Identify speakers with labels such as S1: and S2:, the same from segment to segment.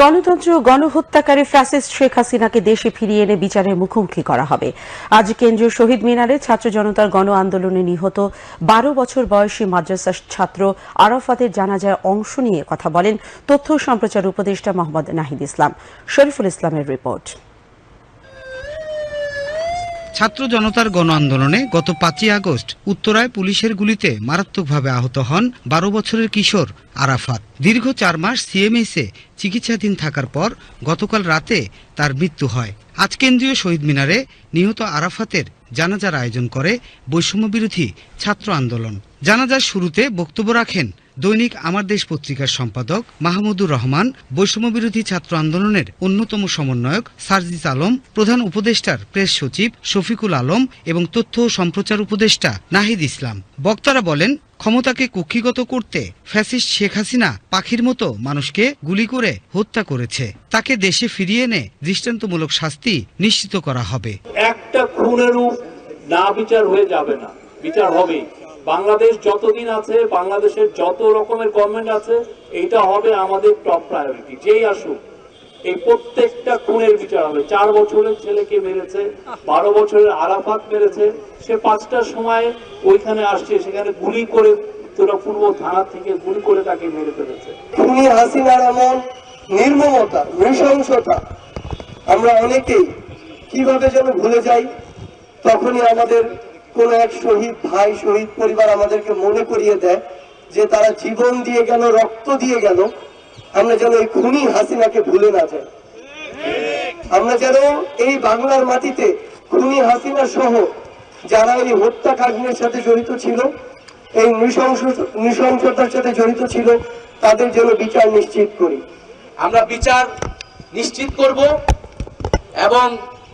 S1: গণতন্ত্র গণহত্যাকারী ফ্রাসিস শেখ হাসিনাকে দেশে ফিরিয়ে এনে বিচারের মুখোমুখি করা হবে। আজ কেন্দ্রীয় শহীদ মিনারে ছাত্র জনতার গণ আন্দোলনে নিহত বারো বছর বয়সী মাদ্রাসা ছাত্র আরাফাতের জানাজায় অংশ নিয়ে কথা বলেন তথ্য সম্প্রচার উপদেষ্টা মোহাম্মদ নাহিদ ইসলাম। শরীফুল ইসলামের রিপোর্ট।
S2: ছাত্র জনতার গণ আন্দোলনে গত পাঁচই আগস্ট উত্তরায় পুলিশের গুলিতে মারাত্মকভাবে আহত হন বারো বছরের কিশোর আরাফাত। দীর্ঘ চার মাস সিএমএসে চিকিৎসাধীন থাকার পর গতকাল রাতে তার মৃত্যু হয়। আজ কেন্দ্রীয় শহীদ মিনারে নিহত আরাফাতের জানাজার আয়োজন করে বৈষম্য বিরোধী ছাত্র আন্দোলন। জানাজার শুরুতে বক্তব্য রাখেন দৈনিক আমার দেশ পত্রিকার সম্পাদক মাহমুদুর রহমান, বৈষম্য বিরোধী ছাত্র আন্দোলনের অন্যতম সমন্বয়ক সার্জিস আলম, প্রধান উপদেষ্টার প্রেস সচিব শফিকুল আলম এবং তথ্য ও সম্প্রচার উপদেষ্টা নাহিদ ইসলাম। বক্তারা বলেন, ক্ষমতাকে কক্ষিগত করতে ফ্যাসিস্ট শেখ হাসিনা পাখির মতো মানুষকে গুলি করে হত্যা করেছে। তাকে দেশে ফিরিয়ে এনে দৃষ্টান্তমূলক শাস্তি নিশ্চিত করা হবে।
S3: একটা খুনেরও না বিচার হয়ে যাবে না। বিচার বাংলাদেশ যতদিন আছে, বাংলাদেশের যত রকমের গভর্নমেন্ট আছে, এইটা হবে আমাদের টপ প্রায়োরিটি যেই আসুক, এই প্রত্যেকটা খুনের বিচার হবে। চার বছরের ছেলেকে মেরেছে, বারো বছরের আরাফাত মেরেছে, সে পাঁচটার সময় ওইখানে আসছে, সেখানে গুলি করে তোরা পূর্ব থানা থেকে গুলি করে তাকে মেরে ফেলেছে।
S4: খুনি হাসিনার এমন নির্মমতা, নৃশংসতা, আমরা অনেকেই কীভাবে যেন ভুলে যাই, তখনই আমাদের কোন এক শহীদ, ভাই শহীদ পরিবার আমাদেরকে মনে করিয়ে দেয় যে তারা জীবন দিয়ে গেল, রক্ত দিয়ে গেল। আমরা যেন এই খুনি হাসিনাকে ভুলে না যাই। আমরা যেন এই বাংলার মাটিতে খুনি হাসিনা সহ যারা এই হত্যাকাণ্ডের সাথে জড়িত ছিল, এই নৃশংস, নৃশংসতার সাথে জড়িত ছিল, তাদের জন্য বিচার নিশ্চিত করি।
S5: আমরা বিচার নিশ্চিত করব এবং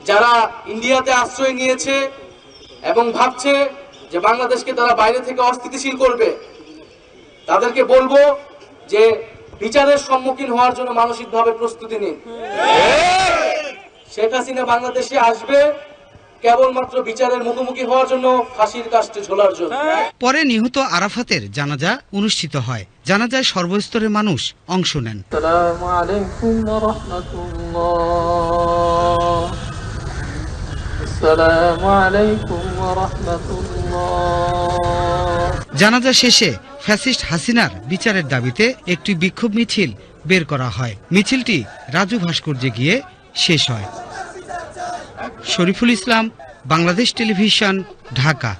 S5: যারা ইন্ডিয়াতে আশ্রয় নিয়েছে এবং ভাবছে যে বাংলাদেশকে তারা বাইরে থেকে অস্থিতিশীল করবে। তাদেরকে বলব যে বিচারের সম্মুখীন হওয়ার জন্য মানসিকভাবে প্রস্তুতি নিন। শেখ হাসিনা বাংলাদেশে আসবে কেবলমাত্র বিচারের মুখোমুখি হওয়ার জন্য ফাঁসির কাস্টে ঝোলার জন্য।
S2: পরে নিহত আরাফাতের জানাজা অনুষ্ঠিত হয়। জানাজায় সর্বস্তরের মানুষ অংশ নেন।
S6: আসসালামু আলাইকুম
S2: জানাজা শেষে ফ্যাসিস্ট হাসিনার বিচারের দাবিতে একটি বিক্ষোভ মিছিল বের করা হয়। মিছিলটি রাজু ভাস্কর্যে গিয়ে শেষ হয়। শরীফুল ইসলাম, বাংলাদেশ টেলিভিশন, ঢাকা।